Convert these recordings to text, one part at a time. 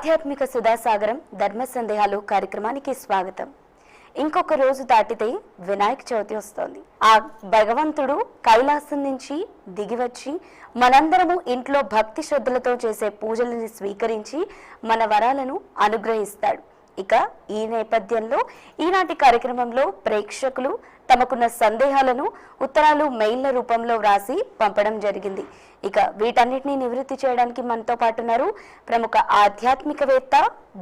ఆధ్యాత్మిక సుధాసాగరం ధర్మ సందేహాలు కార్యక్రమానికి స్వాగతం. ఇంకొక రోజు దాటితే వినాయక చవితి వస్తోంది. ఆ భగవంతుడు కైలాసం నుంచి దిగివచ్చి మనందరము ఇంట్లో భక్తి శ్రద్ధలతో చేసే పూజలను స్వీకరించి మన వరాలను అనుగ్రహిస్తాడు. ఇక ఈ నేపథ్యంలో ఈనాటి కార్యక్రమంలో ప్రేక్షకులు తమకున్న సందేహాలను ఉత్తరాలు మెయిల్ల రూపంలో వ్రాసి పంపడం జరిగింది. ఇక వీటన్నిటిని నివృత్తి చేయడానికి మనతో పాటు ఉన్నారు ప్రముఖ ఆధ్యాత్మికవేత్త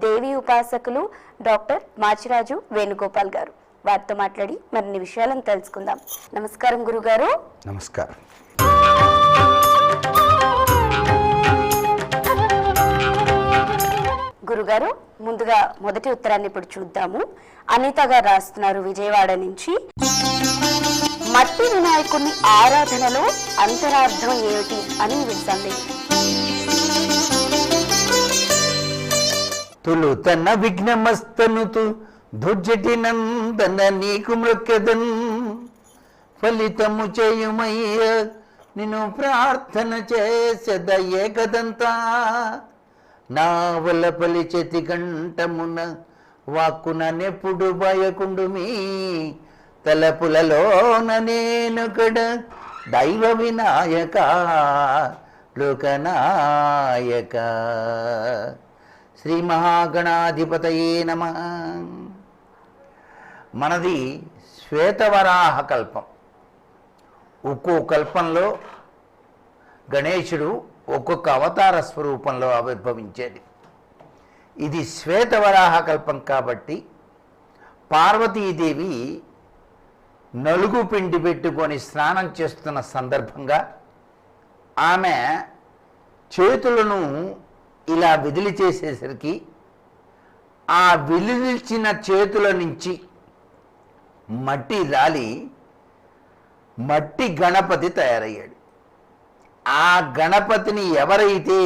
దేవి ఉపాసకులు డాక్టర్ మాచిరాజు వేణుగోపాల్ గారు. వారితో మాట్లాడి మరిన్ని విషయాలను తెలుసుకుందాం. నమస్కారం గురుగారు. నమస్కారం. గురుగారు ముందుగా మొదటి ఉత్తరాన్ని ఇప్పుడు చూద్దాము. అనిత గారు రాస్తున్నారు విజయవాడ నుంచి. మట్టి వినాయకుని ఆరాధనలో అంతరార్థం ఏమిటి అని వీరి సందేహం తులు తన విఘ్నమస్తనుతు దుర్జటి నందన నీకు మృక్కదన్. ఫలితము చేయుమయ్య నిన్ను ప్రార్థన చేసెద ఏకదంతా. నావల పలిచెతి గంటమున వాక్కున నెప్పుడు భయకుండు మీ తలపులలోన నేను కూడా దైవ వినాయక లోకనాయక. శ్రీ మహాగణాధిపతయే నమ. మనది శ్వేతవరాహ కల్పం. ఒక్కో కల్పంలో గణేశుడు ఒక్కొక్క అవతార స్వరూపంలో ఆవిర్భవించేది. ఇది శ్వేతవరాహ కల్పం కాబట్టి పార్వతీదేవి నలుగు పిండి పెట్టుకొని స్నానం చేస్తున్న సందర్భంగా ఆమె చేతులను ఇలా విదిలి చేసేసరికి ఆ విదిల్చిన చేతుల నుంచి మట్టి రాలి మట్టి గణపతి తయారయ్యాడు. ఆ గణపతిని ఎవరైతే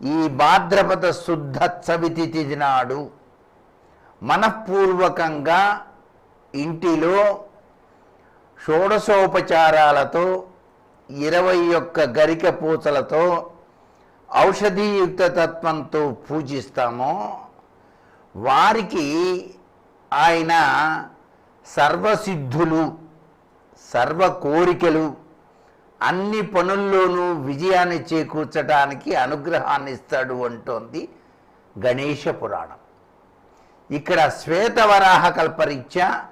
ఈ భాద్రపద శుద్ధ చవితి తిదినాడు మనఃపూర్వకంగా ఇంటిలో షోడశోపచారాలతో ఇరవై ఒక్క గరిక పూతలతో ఔషధీయుక్త తత్వంతో పూజిస్తామో వారికి ఆయన సర్వసిద్ధులు సర్వ కోరికలు అన్ని పనుల్లోనూ విజయాన్ని చేకూర్చడానికి అనుగ్రహాన్ని ఇస్తాడు అంటోంది గణేష పురాణం. ఇక్కడ శ్వేతవరాహ కల్పరీత్యా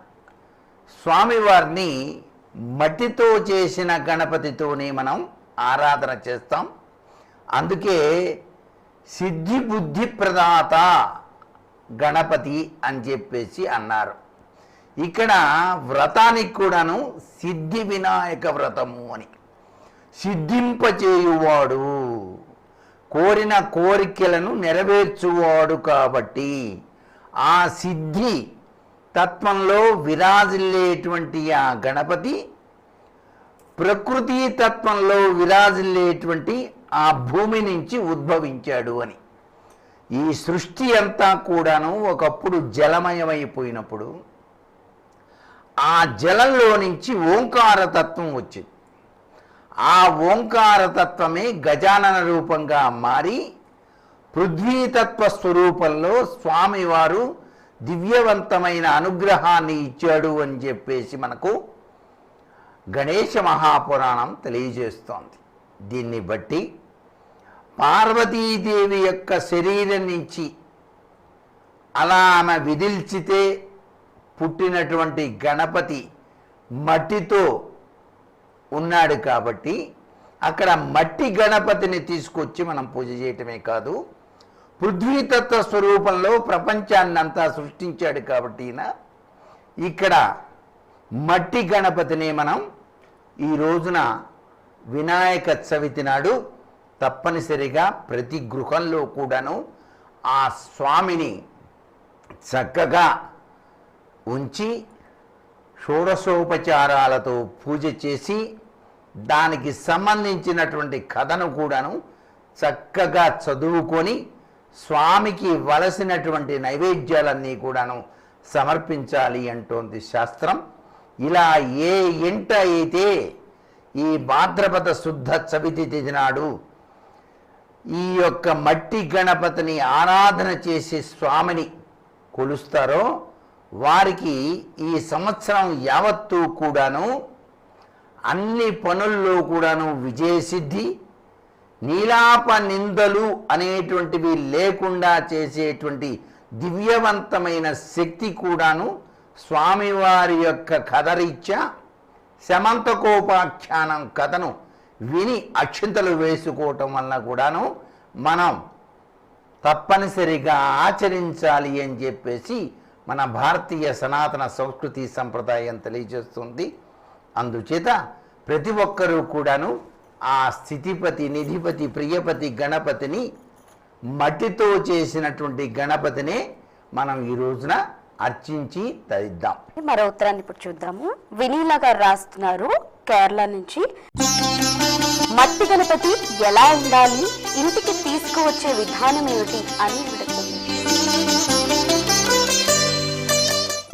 స్వామివారిని మట్టితో చేసిన గణపతితోనే మనం ఆరాధన చేస్తాం. అందుకే సిద్ధి బుద్ధి ప్రదాత గణపతి అని చెప్పేసి అన్నారు. ఇక్కడ వ్రతానికి కూడాను సిద్ధి వినాయక వ్రతము అని. సిద్ధింపచేయువాడు కోరిన కోరికలను నెరవేర్చువాడు కాబట్టి ఆ సిద్ధి తత్వంలో విరాజిల్లేటువంటి ఆ గణపతి ప్రకృతి తత్వంలో విరాజిల్లేటువంటి ఆ భూమి నుంచి ఉద్భవించాడు అని. ఈ సృష్టి అంతా కూడాను ఒకప్పుడు జలమయమైపోయినప్పుడు ఆ జలంలో నుంచి ఓంకార తత్వం వచ్చింది. ఆ ఓంకార తత్వమే గజానన రూపంగా మారి పృథ్వీతత్వ స్వరూపంలో స్వామివారు దివ్యవంతమైన అనుగ్రహాన్ని ఇచ్చాడు అని చెప్పేసి మనకు గణేష మహాపురాణం తెలియజేస్తోంది. దీన్ని బట్టి పార్వతీదేవి యొక్క శరీరం నుంచి అలా ఆమె విదిల్చితే పుట్టినటువంటి గణపతి మట్టితో ఉన్నాడు కాబట్టి అక్కడ మట్టి గణపతిని తీసుకొచ్చి మనం పూజ చేయటమే కాదు పృథ్వీతత్వ స్వరూపంలో ప్రపంచాన్ని అంతా సృష్టించాడు కాబట్టి ఈయన. ఇక్కడ మట్టి గణపతిని మనం ఈ రోజున వినాయక చవితి నాడు తప్పనిసరిగా ప్రతి గృహంలో కూడాను ఆ స్వామిని చక్కగా ఉంచి షోడశోపచారాలతో పూజ చేసి దానికి సంబంధించినటువంటి కథను కూడాను చక్కగా చదువుకొని స్వామికి వలసినటువంటి నైవేద్యాలన్నీ కూడాను సమర్పించాలి అంటోంది శాస్త్రం. ఇలా ఏ ఇంట అయితే ఈ భాద్రపద శుద్ధ చవితి తిథి నాడు ఈ యొక్క మట్టి గణపతిని ఆరాధన చేసే స్వామిని కొలుస్తారో వారికి ఈ సంవత్సరం యావత్తు కూడాను అన్ని పనుల్లో కూడాను విజయసిద్ధి నీలాప నిందలు అనేటువంటివి లేకుండా చేసేటువంటి దివ్యవంతమైన శక్తి కూడాను స్వామివారి యొక్క కథరీత్యా శమంతకోపాఖ్యానం కథను విని అక్షింతలు వేసుకోవటం వలన కూడాను మనం తప్పనిసరిగా ఆచరించాలి అని చెప్పేసి మన భారతీయ సనాతన సంస్కృతి సంప్రదాయం తెలియజేస్తుంది. అందుచేత ప్రతి ఒక్కరూ కూడాను ఆ స్థితిపతి నిధిపతి ప్రియపతి గణపతిని మట్టితో చేసినటువంటి గణపతినే మనం ఈ రోజున అర్చించి తరిద్దాం. మరో ఉత్తరాన్ని ఇప్పుడు చూద్దాము. వినీలా గారు రాస్తున్నారు కేరళ నుంచి. మట్టి గణపతి ఎలా ఉండాలి? ఇంటికి తీసుకువచ్చే విధానం ఏమిటి అని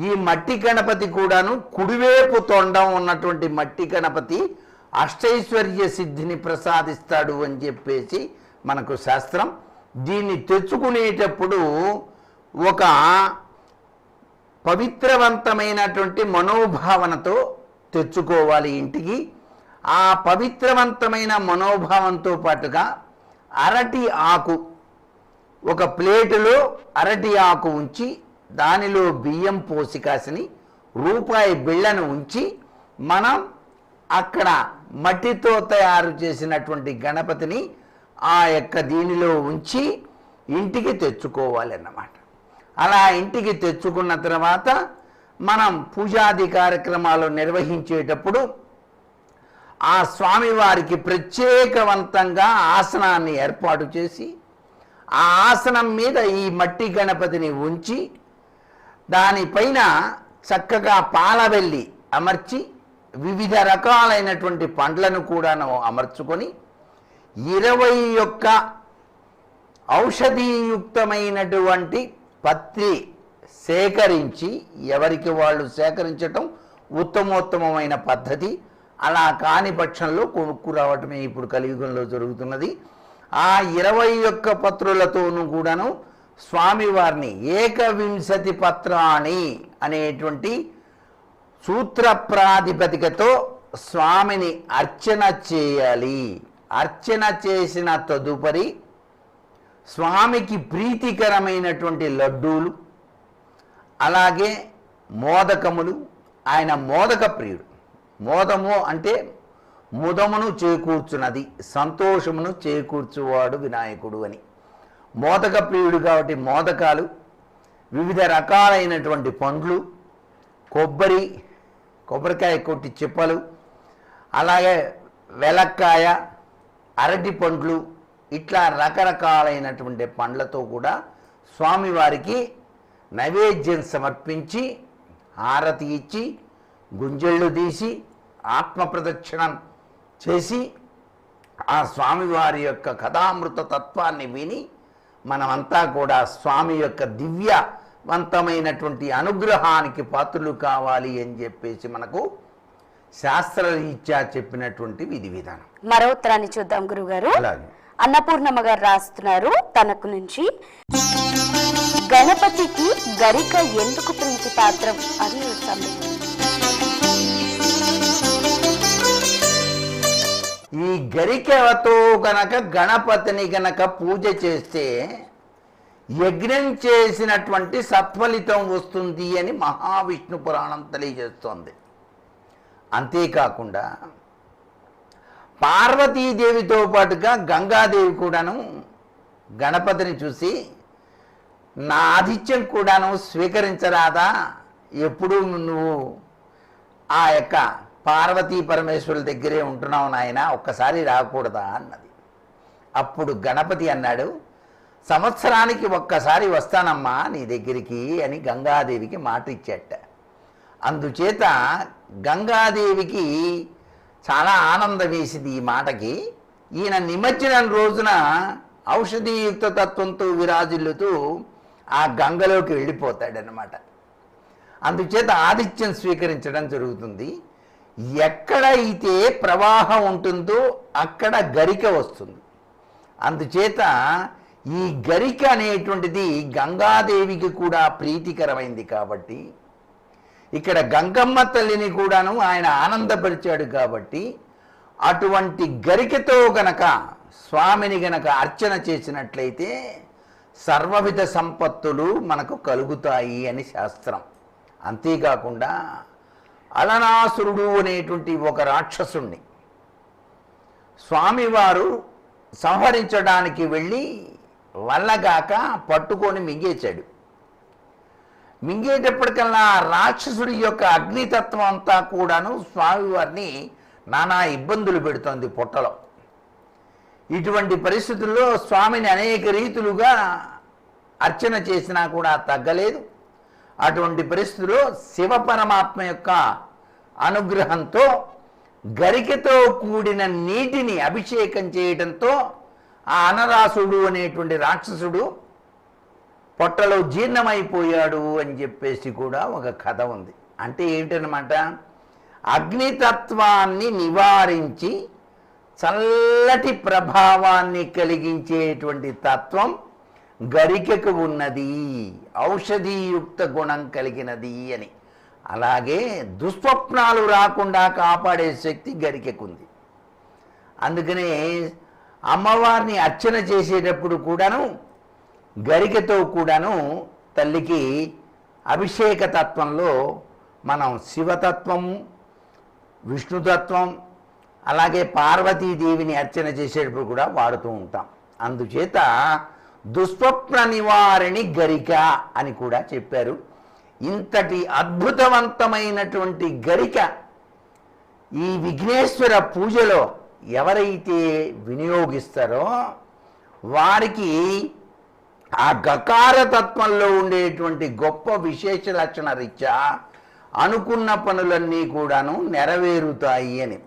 ఈ మట్టి గణపతి కూడాను కుడివైపు తొండం ఉన్నటువంటి మట్టి గణపతి అష్టైశ్వర్య సిద్ధిని ప్రసాదిస్తాడు అని చెప్పేసి మనకు శాస్త్రం దీన్ని తెచ్చుకునేటప్పుడు ఒక పవిత్రవంతమైనటువంటి మనోభావనతో తెచ్చుకోవాలి ఇంటికి. ఆ పవిత్రవంతమైన మనోభావంతో పాటుగా అరటి ఆకు ఒక ప్లేటులో అరటి ఆకు ఉంచి దానిలో బియ్యం పోసి కాసిని రూపాయి బిళ్ళను ఉంచి మనం అక్కడ మట్టితో తయారు చేసినటువంటి గణపతిని ఆ యొక్క దీనిలో ఉంచి ఇంటికి తెచ్చుకోవాలి అన్నమాట అలా ఇంటికి తెచ్చుకున్న తర్వాత మనం పూజాది కార్యక్రమాలు నిర్వహించేటప్పుడు ఆ స్వామివారికి ప్రత్యేకవంతంగా ఆసనాన్ని ఏర్పాటు చేసి ఆ ఆసనం మీద ఈ మట్టి గణపతిని ఉంచి దానిపైన చక్కగా పాలవెల్లి అమర్చి వివిధ రకాలైనటువంటి పండ్లను అమర్చుకొని ఇరవై యొక్క ఔషధీయుక్తమైనటువంటి పత్రి సేకరించి ఎవరికి వాళ్ళు సేకరించటం ఉత్తమోత్తమమైన పద్ధతి. అలా కాని పక్షంలో కొనుక్కురావటమే ఇప్పుడు కలియుగంలో జరుగుతున్నది. ఆ ఇరవై యొక్క పత్రులతోనూ కూడాను స్వామివారిని ఏకవింశతి పత్రాణి అనేటువంటి సూత్ర ప్రాతిపదికతో స్వామిని అర్చన చేయాలి. అర్చన చేసిన తదుపరి స్వామికి ప్రీతికరమైనటువంటి లడ్డూలు అలాగే మోదకములు. ఆయన మోదక ప్రియుడు. మోదము అంటే ముదమును చేకూర్చున్నది సంతోషమును చేకూర్చువాడు వినాయకుడు అని. మోదక ప్రియుడు కాబట్టి మోదకాలు వివిధ రకాలైనటువంటి పండ్లు కొబ్బరి కొబ్బరికాయ కొట్టి చిప్పలు అలాగే వెలక్కాయ అరటి పండ్లు ఇట్లా రకరకాలైనటువంటి పండ్లతో కూడా స్వామివారికి నైవేద్యం సమర్పించి హారతి ఇచ్చి గుంజళ్ళు తీసి ఆత్మ ప్రదక్షిణం చేసి ఆ స్వామివారి యొక్క కథామృత తత్వాన్ని విని మనమంతా కూడా స్వామి యొక్క దివ్య దివ్యవంతమైనటువంటి అనుగ్రహానికి పాత్రలు కావాలి అని చెప్పేసి మనకు శాస్త్రరీత్యా చెప్పినటువంటి విధి విధానం. మరో ఉత్తరాన్ని చూద్దాం గురుగారు. అలాగే. అన్నపూర్ణమ్మ గారు రాస్తున్నారు తనకు నుంచి. గణపతికి గరిక ఎందుకు ప్రీతి పాత్రం? అని సందేహం ఈ గరికతో గనక గణపతిని గనక పూజ చేస్తే యజ్ఞం చేసినటువంటి సత్ఫలితం వస్తుంది అని మహావిష్ణు పురాణం తెలియజేస్తోంది. అంతేకాకుండా పార్వతీదేవితో పాటుగా గంగాదేవి కూడాను గణపతిని చూసి నా ఆతిథ్యం కూడాను స్వీకరించరాదా? ఎప్పుడూ నువ్వు ఆ యొక్క పార్వతీ పరమేశ్వరుల దగ్గరే ఉంటున్నావు నాయన ఒక్కసారి రాకూడదా? అన్నది. అప్పుడు గణపతి అన్నాడు సంవత్సరానికి ఒక్కసారి వస్తానమ్మా నీ దగ్గరికి అని గంగాదేవికి మాట ఇచ్చేట అందుచేత గంగాదేవికి చాలా ఆనందం వేసింది ఈ మాటకి. ఈయన నిమజ్జనం రోజున ఔషధీయుక్త తత్వంతో విరాజిల్లుతూ ఆ గంగలోకి వెళ్ళిపోతాడనమాట అందుచేత ఆదిత్యం స్వీకరించడం జరుగుతుంది. ఎక్కడ అయితే ప్రవాహం ఉంటుందో అక్కడ గరిక వస్తుంది. అందుచేత ఈ గరిక అనేటువంటిది గంగాదేవికి కూడా ప్రీతికరమైంది కాబట్టి ఇక్కడ గంగమ్మ తల్లిని కూడాను ఆయన ఆనందపరిచాడు కాబట్టి అటువంటి గరికతో గనక స్వామిని గనక అర్చన చేసినట్లయితే సర్వవిధ సంపత్తులు మనకు కలుగుతాయి అని శాస్త్రం. అంతేకాకుండా అలనాసురుడు అనేటువంటి ఒక రాక్షసుణ్ణి. స్వామివారు సంహరించడానికి వెళ్ళి వల్లగాక పట్టుకొని మింగేశాడు. మింగేటప్పటికల్లా రాక్షసుడి యొక్క అగ్నితత్వం అంతా కూడాను స్వామివారిని నానా ఇబ్బందులు పెడుతోంది పొట్టలో. ఇటువంటి పరిస్థితుల్లో స్వామిని అనేక రీతులుగా అర్చన చేసినా కూడా తగ్గలేదు. అటువంటి పరిస్థితుల్లో శివ పరమాత్మ యొక్క అనుగ్రహంతో గరికతో కూడిన నీటిని అభిషేకం చేయడంతో ఆ అనరాసుడు అనేటువంటి రాక్షసుడు పొట్టలో జీర్ణమైపోయాడు అని చెప్పేసి కూడా ఒక కథ ఉంది. అంటే ఏంటనమాట అగ్నితత్వాన్ని నివారించి చల్లటి ప్రభావాన్ని కలిగించేటువంటి తత్వం గరికకు ఉన్నది ఔషధీయుక్త గుణం కలిగినది అని. అలాగే దుస్వప్నాలు రాకుండా కాపాడే శక్తి గరికకుంది. అందుకనే అమ్మవారిని అర్చన చేసేటప్పుడు కూడాను గరికతో కూడాను తల్లికి అభిషేక తత్వంలో మనం శివతత్వం విష్ణుతత్వం అలాగే పార్వతీదేవిని అర్చన చేసేటప్పుడు కూడా వాడుతూ ఉంటాం. అందుచేత దుస్వప్న నివారిణి గరిక అని కూడా చెప్పారు. ఇంతటి అద్భుతవంతమైనటువంటి గరిక ఈ విఘ్నేశ్వర పూజలో ఎవరైతే వినియోగిస్తారో వారికి ఆ గకార తత్వంలో ఉండేటువంటి గొప్ప విశేష లక్షణ రీత్యా అనుకున్న పనులన్నీ కూడాను నెరవేరుతాయి అని.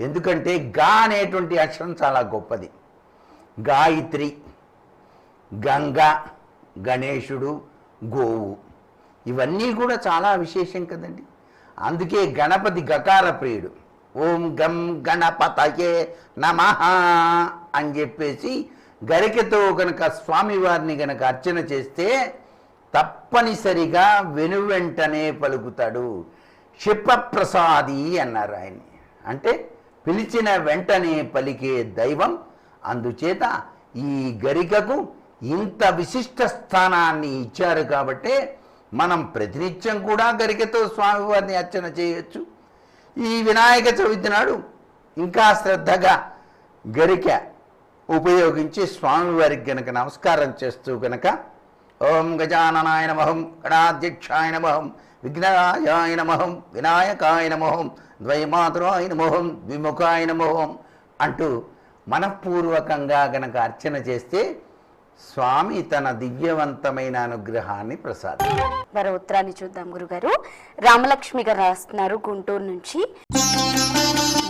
ఎందుకంటే గా అనేటువంటి అక్షరం చాలా గొప్పది. గాయత్రి గంగ గణేశుడు గోవు ఇవన్నీ కూడా చాలా విశేషం కదండి. అందుకే గణపతి గకార ప్రియుడు ఓం గం గణపతయే నమ అని చెప్పేసి గరికతో గనక స్వామివారిని గనక అర్చన చేస్తే తప్పనిసరిగా వెనువెంటనే పలుకుతాడు. క్షిపప్రసాది అన్నారు ఆయన్ని అంటే పిలిచిన వెంటనే పలికే దైవం. అందుచేత ఈ గరికకు ఇంత విశిష్ట స్థానాన్ని ఇచ్చారు కాబట్టే మనం ప్రతినిత్యం కూడా గరికతో స్వామివారిని అర్చన చేయొచ్చు. ఈ వినాయక చవితి నాడు ఇంకా శ్రద్ధగా గరిక ఉపయోగించి స్వామివారికి గనక నమస్కారం చేస్తూ గనక ఓం గజాననాయ నమహం గణాధ్యక్షాయ నమహం విఘ్నరాజాయ నమహం వినాయకాయ నమహం ద్వైమాతరాయ నమోహం ద్విముఖాయ నమోహం అంటూ మనఃపూర్వకంగా గనక అర్చన చేస్తే స్వామి తన దివ్యవంతమైన అనుగ్రహాన్ని ప్రసాదం మరో ఉత్తరాన్ని చూద్దాం గురుగారు. రామలక్ష్మి గారు రాస్తున్నారు గుంటూరు నుంచి.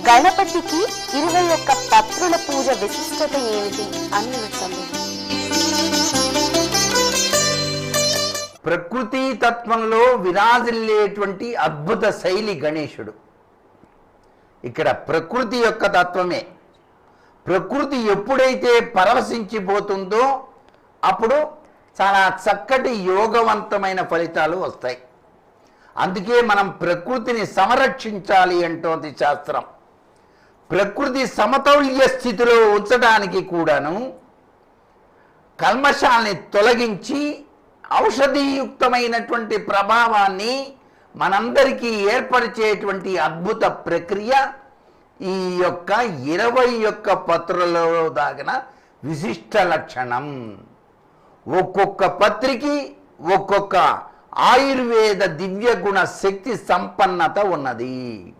గణపతికి ఇరవై ఒక్క పత్రుల పూజ విశిష్టత ఏమిటి అని ప్రకృతి తత్వంలో విరాజిల్లేటువంటి అద్భుత శైలి గణేశుడు. ఇక్కడ ప్రకృతి యొక్క తత్వమే. ప్రకృతి ఎప్పుడైతే పరవశించిపోతుందో అప్పుడు చాలా చక్కటి యోగవంతమైన ఫలితాలు వస్తాయి. అందుకే మనం ప్రకృతిని సంరక్షించాలి అంటోంది శాస్త్రం. ప్రకృతి సమతౌల్య స్థితిలో ఉంచడానికి కూడాను కల్మషాల్ని తొలగించి ఔషధీయుక్తమైనటువంటి ప్రభావాన్ని మనందరికీ ఏర్పరిచేటువంటి అద్భుత ప్రక్రియ ఈ యొక్క ఇరవై యొక్క పత్రులలో దాగిన విశిష్ట లక్షణం. ఒక్కొక్క పత్రికి ఒక్కొక్క ఆయుర్వేద దివ్య గుణ శక్తి సంపన్నత ఉన్నది.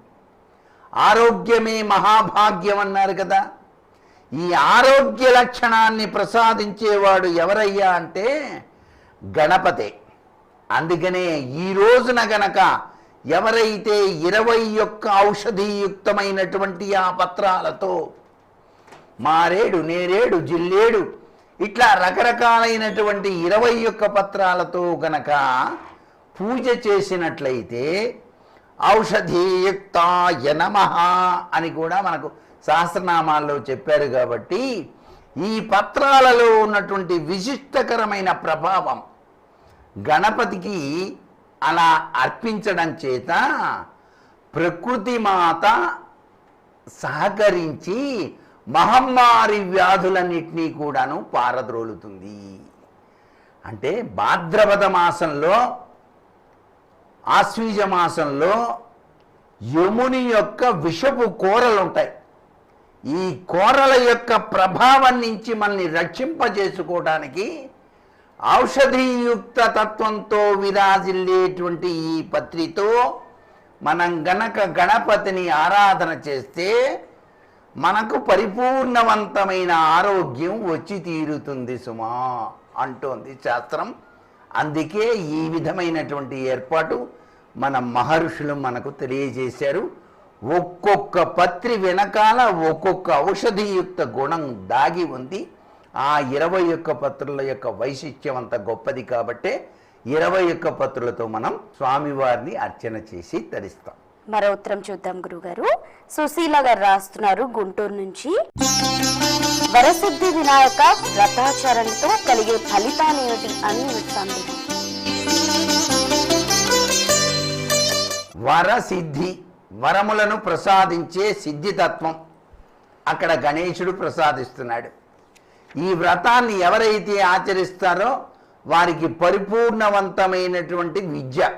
ఆరోగ్యమే మహాభాగ్యం అన్నారు కదా. ఈ ఆరోగ్య లక్షణాన్ని ప్రసాదించేవాడు ఎవరయ్యా అంటే గణపతే. అందుకనే ఈ రోజున గనక ఎవరైతే ఇరవై యొక్క ఔషధీయుక్తమైనటువంటి ఆ పత్రాలతో మారేడు నేరేడు జిల్లేడు ఇట్లా రకరకాలైనటువంటి ఇరవై యొక్క పత్రాలతో గనక పూజ చేసినట్లయితే ఔషధీయుక్తాయ నమ అని కూడా మనకు సహస్రనామాల్లో చెప్పారు కాబట్టి ఈ పత్రాలలో ఉన్నటువంటి విశిష్టకరమైన ప్రభావం గణపతికి అలా అర్పించడం చేత ప్రకృతి మాత సహకరించి మహమ్మారి వ్యాధులన్నింటినీ కూడాను పారద్రోలుతుంది. అంటే భాద్రపద మాసంలో ఆశ్వీజ మాసంలో యముని యొక్క విషపు కూరలు ఉంటాయి ఈ కూరల యొక్క ప్రభావం నుంచి మనల్ని రక్షింపజేసుకోవడానికి ఔషధీయుక్త తత్వంతో విరాజిల్లేటువంటి ఈ పత్రితో మనం గనక గణపతిని ఆరాధన చేస్తే మనకు పరిపూర్ణవంతమైన ఆరోగ్యం వచ్చి తీరుతుంది సుమా అంటోంది శాస్త్రం. అందుకే ఈ విధమైనటువంటి ఏర్పాటు మన మహర్షులు మనకు తెలియజేశారు. ఒక్కొక్క పత్రి వెనకాల ఒక్కొక్క ఔషధియుక్త గుణం దాగి ఉంది. ఆ ఇరవై ఒక్క పత్రుల యొక్క వైశిష్ట్యం అంత గొప్పది కాబట్టే ఇరవై ఒక్క పత్రులతో మనం స్వామివారిని అర్చన చేసి తరిస్తాం. మరో ఉత్తరం చూద్దాం గురుగారు. సుశీల గారు రాస్తున్నారు గుంటూరు నుంచి. వరసిద్ధి వినాయక వ్రతాచరణతో కలిగే ఫలితాలు ఏమిటి అని సందేహం. వరసిద్ధి వరములను ప్రసాదించే సిద్ధితత్వం అక్కడ గణేశుడు ప్రసాదిస్తున్నాడు. ఈ వ్రతాన్ని ఎవరైతే ఆచరిస్తారో వారికి పరిపూర్ణవంతమైనటువంటి విద్య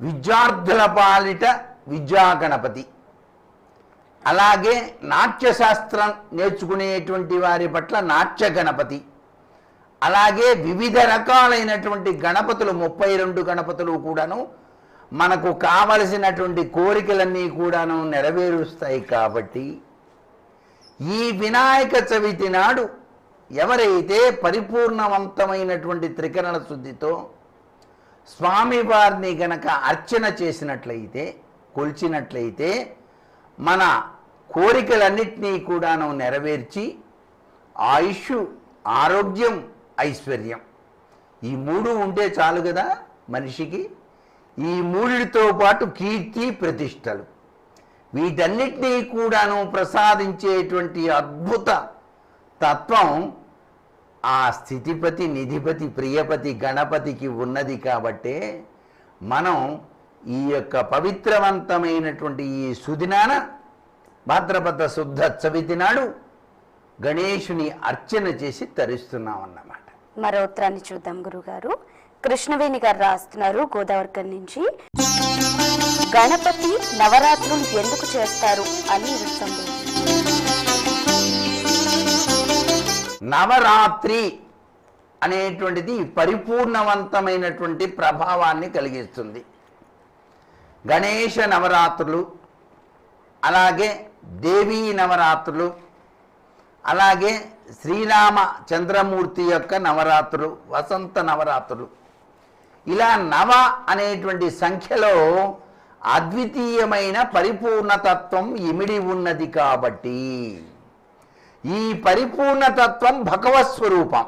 విద్యార్థుల పాలిట విద్యా గణపతి అలాగే నాట్యశాస్త్రం నేర్చుకునేటువంటి వారి పట్ల నాట్య గణపతి అలాగే వివిధ రకాలైనటువంటి గణపతులు ముప్పై రెండు గణపతులు కూడాను మనకు కావలసినటువంటి కోరికలన్నీ కూడాను నెరవేరుస్తాయి కాబట్టి ఈ వినాయక చవితి నాడు ఎవరైతే పరిపూర్ణవంతమైనటువంటి త్రికరణ శుద్ధితో స్వామివారిని గనక అర్చన చేసినట్లయితే కొలిచినట్లయితే మన కోరికలన్నిటినీ కూడాను నెరవేర్చి ఆయుష్ ఆరోగ్యం ఐశ్వర్యం. ఈ మూడు ఉంటే చాలు కదా మనిషికి. ఈ మూడితో పాటు కీర్తి ప్రతిష్టలు. వీటన్నిటినీ కూడాను ప్రసాదించేటువంటి అద్భుత తత్వం ఆ స్థితిపతి నిధిపతి ప్రియపతి గణపతికి ఉన్నది కాబట్టే మనం ఈ యొక్క పవిత్రవంతమైనటువంటి ఈ సుదినాన భాద్రపద శుద్ధ చవితి నాడు గణేశుని అర్చన చేసి తరిస్తున్నాం అన్నమాట మరో ఉత్తరాన్ని చూద్దాం గురుగారు. కృష్ణవేణి గారు రాస్తున్నారు గోదావరికర్ నుంచి. గణపతి నవరాత్రులు ఎందుకు చేస్తారు అని సందేహం నవరాత్రి అనేటువంటిది పరిపూర్ణవంతమైనటువంటి ప్రభావాన్ని కలిగిస్తుంది. గణేష నవరాత్రులు అలాగే దేవీ నవరాత్రులు అలాగే శ్రీరామ చంద్రమూర్తి యొక్క నవరాత్రులు వసంత నవరాత్రులు. ఇలా నవ అనేటువంటి సంఖ్యలో అద్వితీయమైన పరిపూర్ణతత్వం ఇమిడి ఉన్నది కాబట్టి ఈ పరిపూర్ణతత్వం భగవత్ స్వరూపం.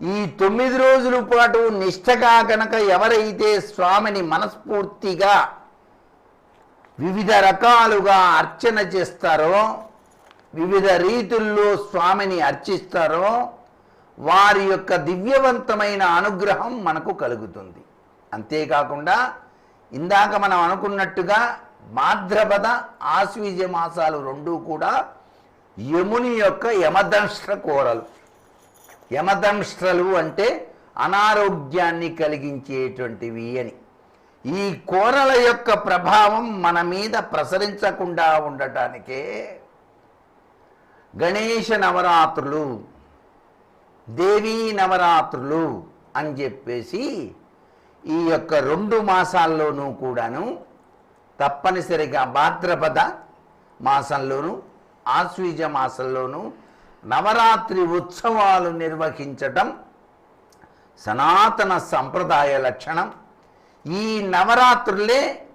ఈ తొమ్మిది రోజుల పాటు నిష్టగా కనుక ఎవరైతే స్వామిని మనస్ఫూర్తిగా వివిధ రకాలుగా అర్చన చేస్తారో వివిధ రీతుల్లో స్వామిని అర్చిస్తారో వారి యొక్క దివ్యవంతమైన అనుగ్రహం మనకు కలుగుతుంది. అంతేకాకుండా ఇందాక మనం అనుకున్నట్టుగా భాద్రపద ఆశ్వీజ మాసాలు రెండూ కూడా యముని యొక్క యమదంష్ట కోరలు. యమదంష్ట్రలు అంటే అనారోగ్యాన్ని కలిగించేటువంటివి అని. ఈ కోరల యొక్క ప్రభావం మన మీద ప్రసరించకుండా ఉండటానికే గణేష నవరాత్రులు దేవీ నవరాత్రులు అని చెప్పేసి ఈ యొక్క రెండు మాసాల్లోనూ కూడాను తప్పనిసరిగా భాద్రపద మాసంలోను ఆశ్వీజ మాసంలోనూ నవరాత్రి ఉత్సవాలు నిర్వహించటం సనాతన సంప్రదాయ లక్షణం. ఈ నవరాత్రులే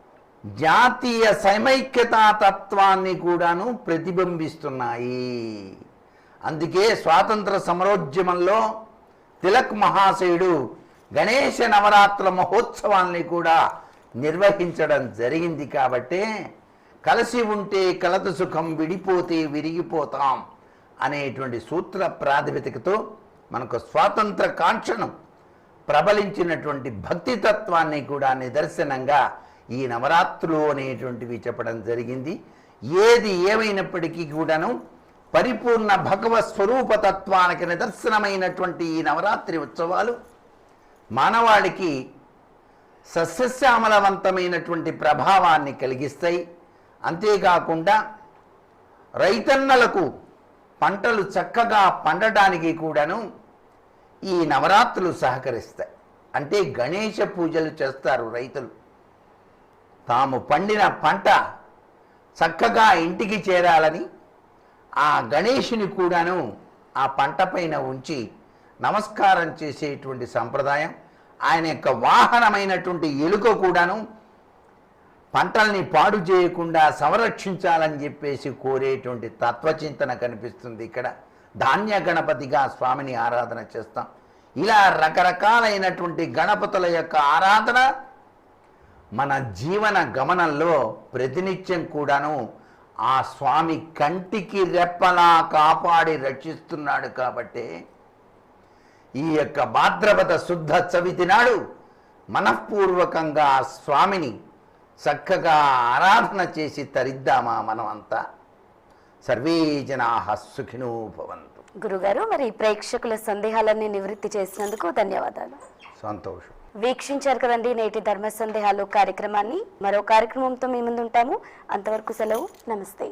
జాతీయ సమైక్యతా తత్వాన్ని కూడాను ప్రతిబింబిస్తున్నాయి. అందుకే స్వాతంత్ర సమరోద్యమంలో తిలక్ మహాశయుడు గణేష నవరాత్రుల మహోత్సవాల్ని కూడా నిర్వహించడం జరిగింది కాబట్టే కలిసి ఉంటే కలత సుఖం విడిపోతే విరిగిపోతాం. అనేటువంటి సూత్ర ప్రాతిపదికతో మనకు స్వాతంత్ర కాంక్షను ప్రబలించినటువంటి భక్తి తత్వాన్ని కూడా నిదర్శనంగా ఈ నవరాత్రులు అనేటువంటివి చెప్పడం జరిగింది. ఏది ఏమైనప్పటికీ కూడాను పరిపూర్ణ భగవ స్వరూప తత్వానికి నిదర్శనమైనటువంటి ఈ నవరాత్రి ఉత్సవాలు మానవాళికి సస్యశ్యామలవంతమైనటువంటి ప్రభావాన్ని కలిగిస్తాయి. అంతేకాకుండా రైతన్నలకు పంటలు చక్కగా పండటానికి కూడాను ఈ నవరాత్రులు సహకరిస్తాయి. అంటే గణేష పూజలు చేస్తారు రైతులు. తాము పండిన పంట చక్కగా ఇంటికి చేరాలని ఆ గణేషుని కూడాను ఆ పంట పైన ఉంచి నమస్కారం చేసేటువంటి సంప్రదాయం ఆయన యొక్క వాహనమైనటువంటి ఎలుక కూడాను పంటల్ని పాడు చేయకుండా సంరక్షించాలని చెప్పేసి కోరేటువంటి తత్వచింతన కనిపిస్తుంది ఇక్కడ. ధాన్య గణపతిగా స్వామిని ఆరాధన చేస్తాం. ఇలా రకరకాలైనటువంటి గణపతుల యొక్క ఆరాధన మన జీవన గమనంలో ప్రతినిత్యం కూడాను ఆ స్వామి కంటికి రెప్పలా కాపాడి రక్షిస్తున్నాడు కాబట్టి ఈ యొక్క భాద్రపద శుద్ధ చవితి నాడు మనఃపూర్వకంగా ఆ స్వామిని చక్కగా ఆరాధన చేసి తరిద్దామా మనం అంతా సర్వే జనా సుఖినో భవంతు. గురుగారు మరి ప్రేక్షకుల సందేహాలన్నీ నివృత్తి చేసినందుకు ధన్యవాదాలు. సంతోషం. వీక్షించారు కదండి నేటి ధర్మ సందేహాలు కార్యక్రమాన్ని. మరో కార్యక్రమంతో మీ ముందు ఉంటాము అంతవరకు సెలవు. నమస్తే.